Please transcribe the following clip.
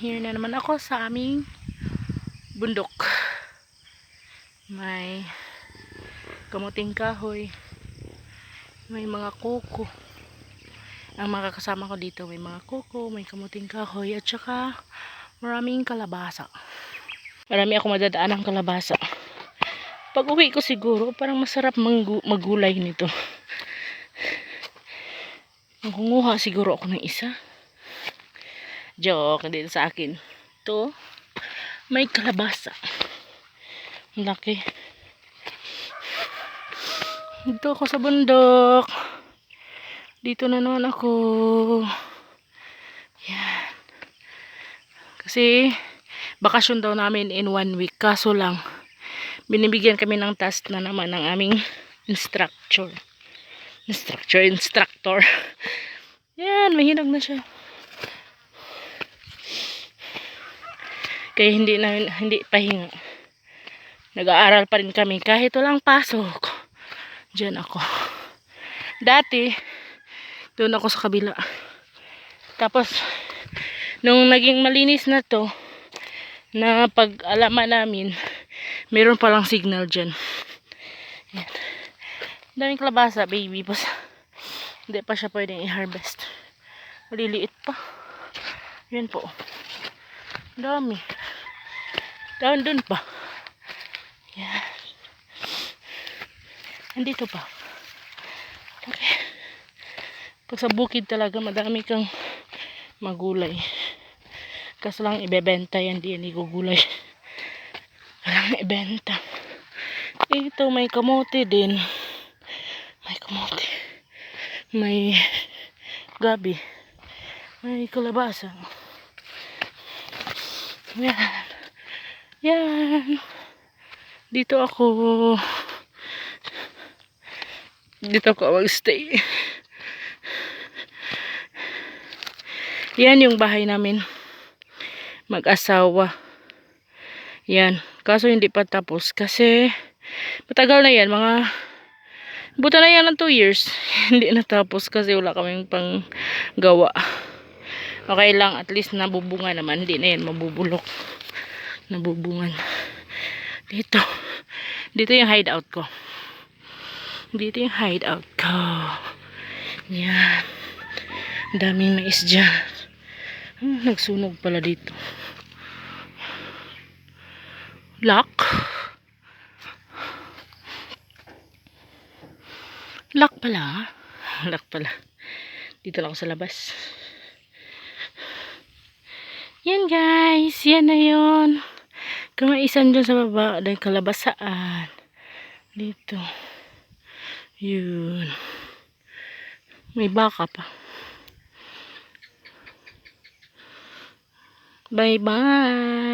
here na naman ako sa aming bundok. May kamuting kahoy. May mga kuko. Ang mga kasama ko dito may mga kuko, may kamuting kahoy at saka maraming kalabasa. Marami ako madadaan ng kalabasa. Pag uwi ko siguro, parang masarap magulay nito. Mangunguha siguro ako ng isa. Joke, hindi sa akin. Ito, may kalabasa. Ang laki. Dito ako sa bundok. Dito na naman ako. Yan. Kasi, bakasyon daw namin in one week. Kaso lang, binibigyan kami ng task na naman ng aming instructor. Instructor, instructor. Yan, mahinog na siya. Kaya hindi na hindi pahinga. Nag-aaral pa rin kami kahit walang pasok. Diyan ako. Dati, doon ako sa kabila. Tapos, nung naging malinis na to, na pag-alaman namin, meron palang signal dyan. Yan. Daming kalabasa, baby. Pas, hindi pa siya pwedeng i-harvest. Maliliit pa. Yan po. Dami. Down dun pa. Yan. Andito pa. Okay. Pag sa bukid talaga, madami kang magulay. Kaso lang ibebenta yan, di yan igugulay. Walang ibenta. Ito, may kamote din. May kamote. May gabi. May kalabasa. Yan. Yan. Dito ako. Dito ako mag-stay. Yan yung bahay namin. Mag-asawa. Yan. Kaso hindi pa tapos. Kasi, matagal na yan. Mga, buta na yan ng 2 years. hindi natapos kasi wala kaming pang gawa. Okay lang. At least nabubunga naman. Hindi na yan mabubulok. Nabubungan. Dito. Dito yung hideout ko. Dito yung hideout ko. Yan. Daming mais dyan. Hmm, nagsunog pala dito. Lock. Lock pala. Lock pala. Dito lang ako sa labas. Yan guys. Yan na yun. Kamaisan dyan sa baba. Dahil kalabasaan. Dito. Yun. May baka pa. Bye-bye.